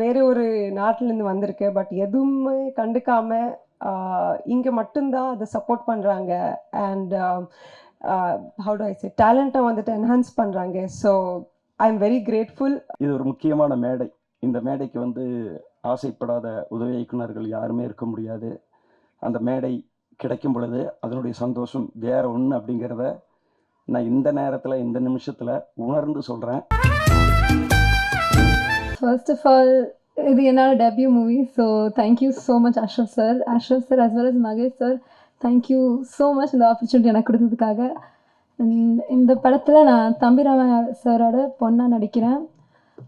வேற ஒரு நாட்டிலேருந்து வந்திருக்கேன் பட் எதுவுமே கண்டுக்காம இங்கே மட்டும்தான் அதை சப்போர்ட் பண்ணுறாங்க and how to I say டேலண்ட்டை வந்துட்டு என்ஹான்ஸ் பண்ணுறாங்க so I am very grateful இது ஒரு முக்கியமான மேடை. இந்த மேடைக்கு வந்து ஆசைப்படாத உதவி இயக்குனர்கள் யாருமே இருக்க முடியாது. அந்த மேடை கிடைக்கும் பொழுது அதனுடைய சந்தோஷம் வேற ஒன்று அப்படிங்கிறத நான் இந்த நேரத்தில் இந்த நிமிஷத்தில் உணர்ந்து சொல்கிறேன் ஃபர்ஸ்ட் ஆஃப் ஆல் இது என்னோட debut movie so thank you so much Ashraf sir Ashraf sir as well as Mahesh sir thank you so much இந்த ஆப்பர்ச்சுனிட்டி எனக்கு கொடுத்ததுக்காக. இந்த படத்தில் நான் தம்பிராம சாரோட பொண்ணாக நடிக்கிறேன்.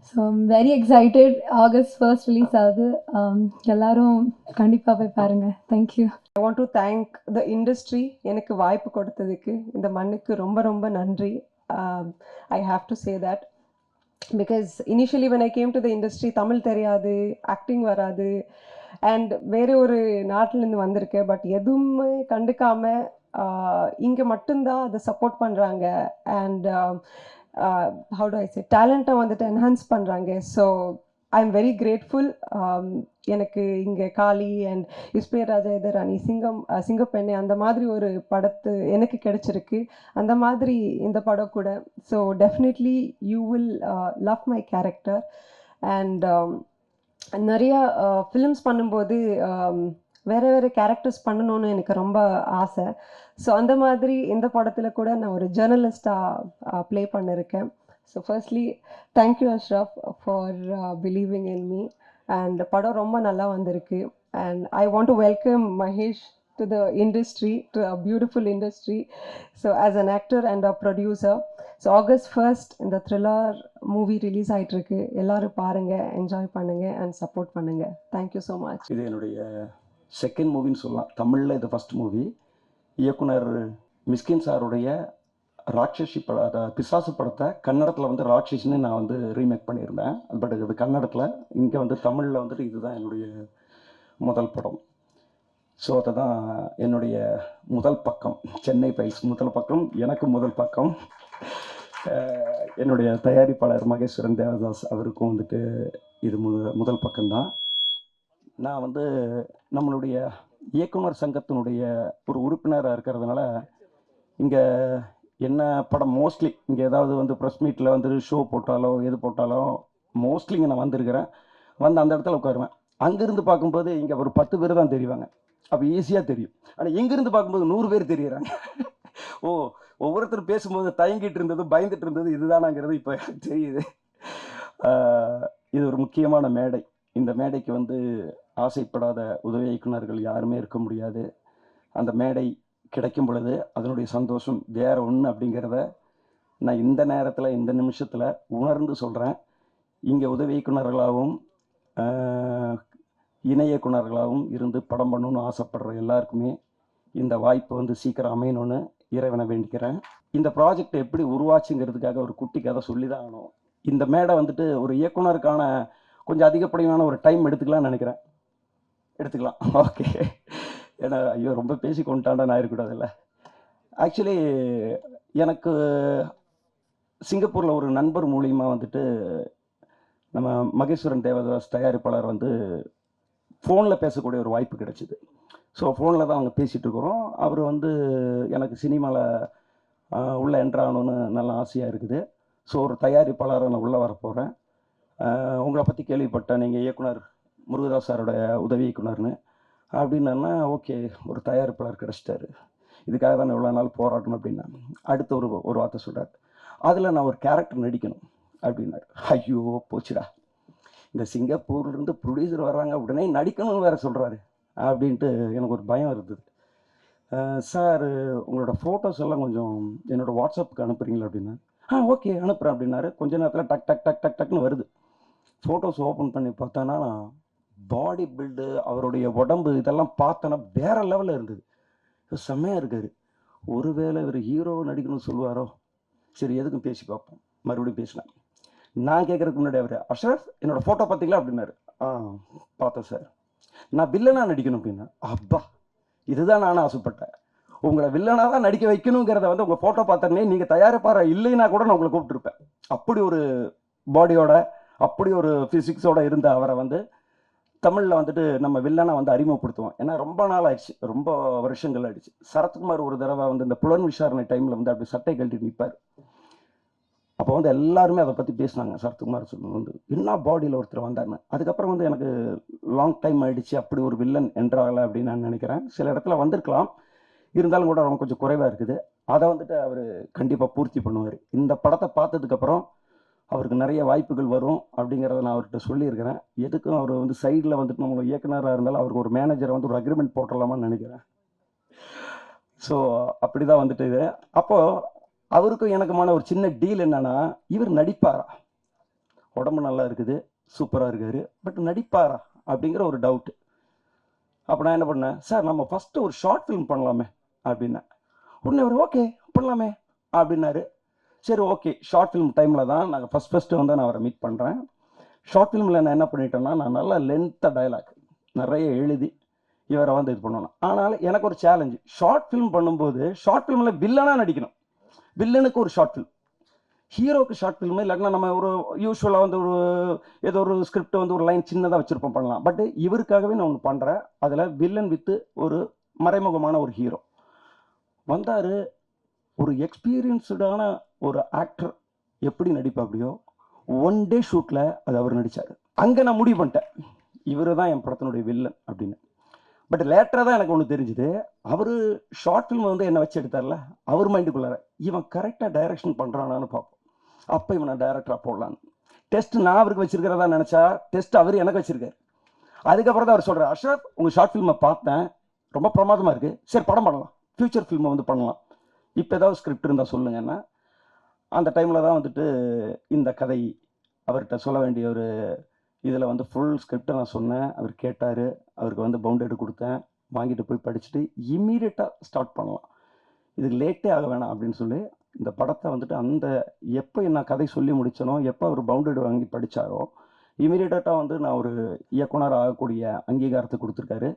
So very excited August first release ஆகுது. எல்லோரும் எல்லாரும் கண்டிப்பாக போய் பாருங்கள் thank you I want to thank the industry எனக்கு வாய்ப்பு கொடுத்ததுக்கு இந்த மண்ணுக்கு ரொம்ப ரொம்ப நன்றி. I have to say that because initially when I came to the industry Tamil தெரியாது ஆக்டிங் வராது. அண்ட் வேறு ஒரு நாட்டிலேருந்து வந்திருக்கேன். பட் எதுவுமே கண்டுக்காம இங்கே மட்டும்தான் அதை சப்போர்ட் பண்ணுறாங்க and how to I say டேலண்ட்டை வந்துட்டு என்ஹான்ஸ் பண்ணுறாங்க so I am very grateful எனக்கு இங்கே காளி அண்ட் இஸ்பேர் ராஜா அணி சிங்கம் சிங்கப்பெண்ணை அந்த மாதிரி ஒரு படத்து எனக்கு கிடைச்சிருக்கு. அந்த மாதிரி இந்த படம் கூட. So definitely you will love my character and நிறையா ஃபிலிம்ஸ் பண்ணும்போது வேறு வேற கேரக்டர்ஸ் பண்ணணும்னு எனக்கு ரொம்ப ஆசை. ஸோ அந்த மாதிரி இந்த படத்தில் கூட நான் ஒரு ஜேர்னலிஸ்டாக ப்ளே பண்ணியிருக்கேன் so firstly thank you Ashraf for believing in me and படம் ரொம்ப நல்லா வந்திருக்கு. And I want to welcome Mahesh to the industry to a beautiful industry so as an actor and a producer so August first இந்த thriller movie release ஆயிட்டிருக்கு. எல்லாரும் பாருங்கள் enjoy பண்ணுங்கள் and support பண்ணுங்கள் தேங்க்யூ ஸோ மச் இது என்னுடைய second மூவின்னு சொல்லலாம். தமிழில் இது ஃபஸ்ட் மூவி இயக்குனர் மிஸ்கின் சாருடைய ராட்சசி பட பிசாசு படத்தை கன்னடத்தில் வந்து ராட்சசின்னு நான் வந்து ரீமேக் பண்ணியிருந்தேன். பட் இது கன்னடத்தில் இங்கே வந்து தமிழில் வந்துட்டு இதுதான் என்னுடைய முதல் படம். ஸோ அதை தான் என்னுடைய முதல் பக்கம். சென்னை பைல்ஸ் முதல் பக்கம் எனக்கு முதல் பக்கம். என்னுடைய தயாரிப்பாளர் மகேஸ்வரன் தேவதாஸ் அவருக்கும் வந்துட்டு இது முத முதல் பக்கம்தான். நான் வந்து நம்மளுடைய இயக்குனர் சங்கத்தினுடைய ஒரு உறுப்பினராக இருக்கிறதுனால இங்கே என்ன படம்? மோஸ்ட்லி இங்கே ஏதாவது வந்து ப்ரெஸ் மீட்டில் வந்து ஷோ போட்டாலோ எது போட்டாலோ மோஸ்ட்லி இங்கே நான் வந்திருக்கிறேன். வந்து அந்த இடத்துல உட்காருவேன். அங்கேருந்து பார்க்கும்போது இங்கே ஒரு பத்து பேர் தான் தெரிவாங்க. அப்போ ஈஸியாக தெரியும். ஆனால் எங்கேருந்து பார்க்கும்போது நூறு பேர் தெரியுறாங்க. ஓ ஒவ்வொருத்தர் பேசும்போது தயங்கிட்டு இருந்தது பயந்துட்டு இருந்தது இதுதானாங்கிறது இப்போ தெரியுது. இது ஒரு முக்கியமான மேடை. இந்த மேடைக்கு வந்து ஆசைப்படாத உதவி இயக்குனர்கள் யாருமே இருக்க முடியாது. அந்த மேடை கிடைக்கும் பொழுது அதனுடைய சந்தோஷம் வேற ஒன்று அப்படிங்கிறத நான் இந்த நேரத்தில் இந்த நிமிஷத்தில் உணர்ந்து சொல்கிறேன் இங்கே உதவி இயக்குனர்களாகவும் இணை இயக்குனர்களாகவும் இருந்து படம் பண்ணணும்னு ஆசைப்படுற எல்லாருக்குமே இந்த வாய்ப்பு வந்து சீக்கிரம் அமையணும்னு இறைவனை வேண்டிக்கிறேன். இந்த ப்ராஜெக்ட் எப்படி உருவாச்சுங்கிறதுக்காக ஒரு குட்டி கதை சொல்லி தான் ஆகணும். இந்த மேடை வந்துட்டு ஒரு இயக்குனருக்கான கொஞ்சம் அதிகப்படியான ஒரு டைம் எடுத்துக்கலாம்னு நினைக்கிறேன். எடுத்துக்கலாம். ஓகே ஏன்னா ஐயோ ரொம்ப பேசி கொண்டாண்டான்னு நான் ஆக்சுவலி எனக்கு சிங்கப்பூரில் ஒரு நண்பர் மூலியமா வந்துட்டு நம்ம மகேஸ்வரன் தேவதாஸ் தயாரிப்பாளர் வந்து ஃபோனில் பேசக்கூடிய ஒரு வாய்ப்பு கிடைச்சிது. ஸோ ஃபோனில் தான் அவங்க பேசிகிட்டு இருக்கிறோம் அவர் வந்து எனக்கு சினிமாவில் உள்ளே என்ட்ராகணும்னு நல்ல ஆசையாக இருக்குது. ஸோ ஒரு தயாரிப்பாளராக நான் உள்ளே வரப்போகிறேன் உங்களை பற்றி கேள்விப்பட்டேன். நீங்கள் இயக்குனர் முருகதாஸ் சாரோட உதவி இயக்குனர்னு. அப்படின்னா ஓகே ஒரு தயாரிப்பாளர் கிடச்சிட்டாரு. இதுக்காக தான் நான் இவ்வளோ நாள் போராட்டணும் அப்படின்னா அடுத்த ஒரு ஒரு வார்த்தை சொல்கிறார் அதில் நான் ஒரு கேரக்டர் நடிக்கணும் அப்படின்னாரு. ஐயோ போச்சுடா. இந்த சிங்கப்பூர்லேருந்து ப்ரொடியூசர் வர்றாங்க உடனே நடிக்கணும்னு வேறு சொல்கிறாரு அப்படின்ட்டு எனக்கு ஒரு பயம் இருந்தது. சார் உங்களோட ஃபோட்டோஸ் எல்லாம் கொஞ்சம் என்னோடய வாட்ஸ்அப்புக்கு அனுப்புறீங்களா? அப்படின்னா ஆ ஓகே அனுப்புகிறேன் அப்படின்னாரு. கொஞ்ச நேரத்தில் டக் டக் டக் டக் டக்னு வருது. ஃபோட்டோஸ் ஓப்பன் பண்ணி பார்த்தோன்னா பாடி பில்டு அவருடைய உடம்பு இதெல்லாம் பார்த்தோன்னா வேற லெவலில் இருந்தது. செம்மையாக இருக்காரு. ஒருவேளை இவர் ஹீரோவை நடிக்கணும்னு சொல்லுவாரோ? சரி எதுக்கும் பேசி பார்ப்போம். மறுபடியும் பேசினா நான் கேட்கறதுக்கு முன்னாடி அவர் அஷ்ரஃப் என்னோட ஃபோட்டோ பார்த்தீங்களா? அப்படின்னாரு. ஆ பார்த்தேன் சார் நான் வில்லனாக நடிக்கணும் அப்படின்னா? அப்பா இதுதான் நானும் ஆசைப்பட்டேன். உங்களை வில்லனா தான் நடிக்க வைக்கணுங்கிறத வந்து உங்கள் ஃபோட்டோ பார்த்தோன்னே நீங்கள் தயாரிப்பார இல்லைன்னா கூட நான் உங்களை கூப்பிட்டுருப்பேன். அப்படி ஒரு பாடியோட அப்படி ஒரு ஃபிசிக்ஸோட இருந்த அவரை வந்து தமிழில் வந்துட்டு நம்ம வில்லனை வந்து அறிமுகப்படுத்துவோம். ஏன்னா ரொம்ப நாள் ஆயிடுச்சு. ரொம்ப வருஷங்கள் ஆயிடுச்சு. சரத்குமார் ஒரு தடவை வந்து இந்த புலன் விசாரணை டைமில் வந்து அப்படி சட்டை கழட்டி நிற்பார் அப்போ வந்து எல்லாருமே அதை பற்றி பேசினாங்க. சரத்குமார் சொன்ன வந்து என்ன பாடியில் ஒருத்தர் வந்தாருன்னு? அதுக்கப்புறம் வந்து எனக்கு லாங் டைம் ஆயிடுச்சு. அப்படி ஒரு வில்லன் என்றாகலை அப்படின்னு நான் நினைக்கிறேன். சில இடத்துல வந்திருக்கலாம். இருந்தாலும் கூட ரொம்ப கொஞ்சம் குறைவாக இருக்குது. அதை வந்துட்டு அவர் கண்டிப்பாக பூர்த்தி பண்ணுவார். இந்த படத்தை பார்த்ததுக்கப்புறம் அவருக்கு நிறைய வாய்ப்புகள் வரும் அப்படிங்கிறத நான் அவர்கிட்ட சொல்லியிருக்கிறேன். எதுக்கும் அவர் வந்து சைடில் வந்துட்டு நம்ம இயக்குனராக இருந்தாலும் அவருக்கு ஒரு மேனேஜரை வந்து ஒரு அக்ரிமெண்ட் போட்டுடலாமான்னு நினைக்கிறேன். ஸோ அப்படி தான் வந்துட்டு இது. அப்போது அவருக்கும் எனக்குமான ஒரு சின்ன டீல் என்னன்னா இவர் நடிப்பாரா? உடம்பு நல்லா இருக்குது சூப்பராக இருக்காரு பட் நடிப்பாரா? அப்படிங்கிற ஒரு டவுட்டு அப்போ நான் என்ன பண்ணேன் சார் நம்ம ஃபஸ்ட்டு ஒரு ஷார்ட் ஃபிலிம் பண்ணலாமே அப்படின்னேன். உடனே அவர் ஓகே பண்ணலாமே அப்படின்னாரு. சரி ஓகே. ஷார்ட் ஃபிலிம் டைமில் தான் நாங்கள் ஃபஸ்ட் ஃபஸ்ட்டு வந்து நான் அவரை மீட் பண்ணுறேன் ஷார்ட் ஃபிலிமில் நான் என்ன பண்ணிட்டேன்னா நான் நல்லா லென்த்தாக டயலாக் நிறைய எழுதி இவரை வந்து இது பண்ணணும். ஆனால் எனக்கு ஒரு சேலஞ்சு ஷார்ட் ஃபிலிம் பண்ணும்போது ஷார்ட் ஃபிலிமில் வில்லனாக நடிக்கணும். வில்லனுக்கு ஒரு ஷார்ட் ஃபிலிம் ஹீரோக்கு ஷார்ட் ஃபிலிம் இல்லைன்னா நம்ம ஒரு யூஸ்வலாக வந்து ஒரு ஏதோ ஒரு ஸ்கிரிப்ட் வந்து ஒரு லைன் சின்னதாக வச்சுருப்போம் பண்ணலாம். பட் இவருக்காகவே நான் ஒன்று பண்ணுறேன் அதில் வில்லன் வித்து ஒரு மறைமுகமான ஒரு ஹீரோ வந்தார். ஒரு எக்ஸ்பீரியன்ஸ்டான ஒரு ஆக்டர் எப்படி நடிப்பாப்படியோ ஒன் டே ஷூட்டில் அது அவர் நடித்தார் அங்கே நான் முடிவு பண்ணிட்டேன். இவர் தான் என் படத்தினுடைய வில்லன் அப்படின்னு. பட் லேட்டராக தான் எனக்கு ஒன்று தெரிஞ்சுது. அவர் ஷார்ட் ஃபிலிம் வந்து என்னை வச்சு எடுத்தார்ல? அவர் மைண்டுக்குள்ளார இவன் கரெக்டாக டைரக்ஷன் பண்ணுறானான்னு பார்ப்போம் அப்போ இவனை டைரக்டராக போடலான்னு. டெஸ்ட் நான் அவருக்கு வச்சிருக்கிறதா நினச்சா டெஸ்ட் அவர் எனக்கு வச்சிருக்காரு. அதுக்கப்புறம் தான் அவர் சொல்கிறார் அஷ்ரப் உங்கள் ஷார்ட் ஃபிலிமை பார்த்தேன். ரொம்ப பிரமாதமாக இருக்குது சரி படம் பண்ணலாம். ஃப்யூச்சர் ஃபில்மை வந்து பண்ணலாம். இப்போ ஏதாவது ஸ்கிரிப்ட் இருந்தால் சொல்லுங்கன்னா அந்த டைமில் தான் வந்துட்டு இந்த கதை அவர்கிட்ட சொல்ல வேண்டிய ஒரு இதில் வந்து ஃபுல் ஸ்கிரிப்டை நான் சொன்னேன். அவர் கேட்டார். அவருக்கு வந்து பவுண்டெடு கொடுத்தேன். வாங்கிட்டு போய் படிச்சுட்டு இம்மீடியட்டாக ஸ்டார்ட் பண்ணலாம். இதுக்கு லேட்டே ஆக வேணாம் அப்படின்னு சொல்லி இந்த படத்தை வந்துட்டு அந்த எப்போ நான் கதை சொல்லி முடித்தனோ எப்போ அவர் பவுண்டெடு வாங்கி படித்தாரோ இமீடியட்டாக வந்து நான் ஒரு இயக்குனர் ஆகக்கூடிய அங்கீகாரத்தை கொடுத்துருக்காரு.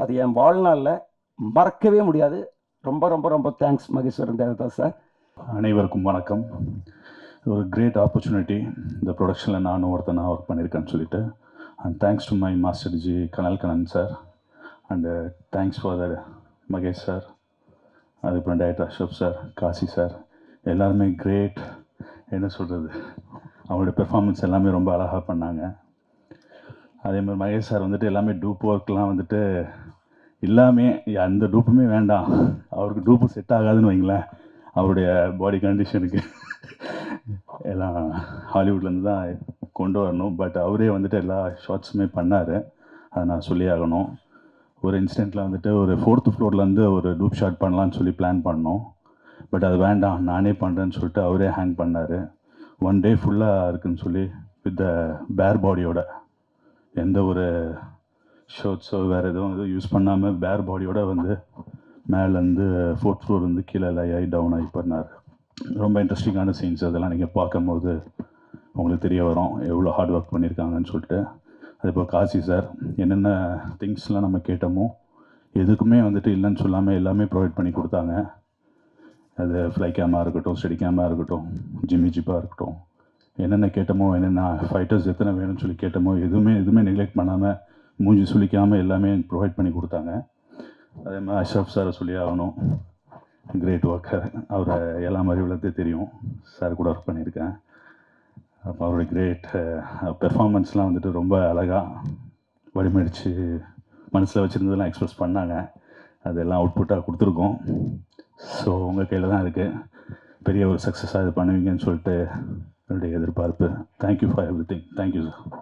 அது என் வாழ்நாளில் மறக்கவே முடியாது. ரொம்ப ரொம்ப ரொம்ப தேங்க்ஸ் மகேஸ்வரன் தேவதாஸ் சார். அனைவருக்கும் வணக்கம். ஒரு கிரேட் ஆப்பர்ச்சுனிட்டி இந்த ப்ரொடக்ஷனில் நானும் ஒருத்தனாக ஒர்க் பண்ணியிருக்கேன்னு சொல்லிட்டு. And thanks to my master ji Kanal Kanan sir and thanks for the Mahesh sir அதுக்கப்புறம் director Ashok sir Kasi sir எல்லாருமே கிரேட் என்ன சொல்கிறது அவங்களோட பெர்ஃபார்மன்ஸ் எல்லாமே ரொம்ப அழகாக பண்ணாங்க. அதே மாதிரி மகேஷ் சார் வந்துட்டு எல்லாமே டூப் ஒர்க்லாம் வந்துட்டு எல்லாமே அந்த டூப்புமே வேண்டாம். அவருக்கு டூப்பு செட் ஆகாதுன்னு வைங்களேன். அவருடைய பாடி கண்டிஷனுக்கு எல்லாம் ஹாலிவுட்லேருந்து தான் கொண்டு வரணும். பட் அவரே வந்துட்டு எல்லா ஷார்ட்ஸுமே பண்ணார். அதை நான் சொல்லி ஆகணும். ஒரு இன்சிடெண்ட்டில் வந்துட்டு ஒரு ஃபோர்த்து ஃப்ளோர்லேருந்து ஒரு டூப் ஷாட் பண்ணலான்னு சொல்லி பிளான் பண்ணோம். பட் அது வேண்டாம் நானே பண்ணுறேன்னு சொல்லிட்டு அவரே ஹேங் பண்ணார். ஒன் டே ஃபுல்லாக இருக்குன்னு சொல்லி வித் த பேர் பாடியோட எந்த ஒரு ஷர்ட்ஸோ வேறு எதுவும் எதுவும் யூஸ் பண்ணாமல் பேர் பாடியோட வந்து மேலேருந்து ஃபோர்த் ஃப்ளோர்லேருந்து வந்து கீழே லையாகி டவுன் ஆகி பண்ணார். ரொம்ப இன்ட்ரெஸ்டிங்கான சீன்ஸ் அதெல்லாம் நீங்கள் பார்க்கும்போது உங்களுக்கு தெரிய வரும். எவ்வளோ ஹார்ட் ஒர்க் பண்ணியிருக்காங்கன்னு சொல்லிட்டு. அதுபோல் காசி சார் என்னென்ன திங்ஸ்லாம் நம்ம கேட்டோமோ எதுக்குமே வந்துட்டு இல்லைன்னு சொல்லாமல் எல்லாமே ப்ரொவைட் பண்ணி கொடுத்தாங்க. அது ஃப்ளை கேமாக இருக்கட்டும் ஸ்டடி கேமாக இருக்கட்டும் ஜிம்மி ஜிப்பாக இருக்கட்டும் என்னென்ன கேட்டோமோ என்னென்ன ஃபைட்டர்ஸ் எத்தனை வேணும்னு சொல்லி கேட்டோமோ எதுவுமே எதுவுமே நெக்லெக்ட் பண்ணாமல் மூஞ்சி சுளிக்காமல் எல்லாமே ப்ரொவைட் பண்ணி கொடுத்தாங்க. அதே மாதிரி அஷ்ரஃப் சாரை சொல்லி ஆகணும். கிரேட் ஒர்க்கர் அவரை எல்லா மாதிரி விளத்தே தெரியும். சார் கூட ஒர்க் பண்ணியிருக்கேன். அப்போ அவருடைய கிரேட் பெர்ஃபார்மன்ஸ்லாம் வந்துட்டு ரொம்ப அழகாக வடிமடித்து மனசில் வச்சுருந்ததெல்லாம் எக்ஸ்ப்ரெஸ் பண்ணாங்க. அதெல்லாம் அவுட்புட்டாக கொடுத்துருக்கோம். ஸோ உங்கள் கையில் தான் இருக்குது பெரிய ஒரு சக்ஸஸாக இது பண்ணுவீங்கன்னு சொல்லிட்டு என்னுடைய எதிர்பார்ப்பு. Thank you for everything thank you sir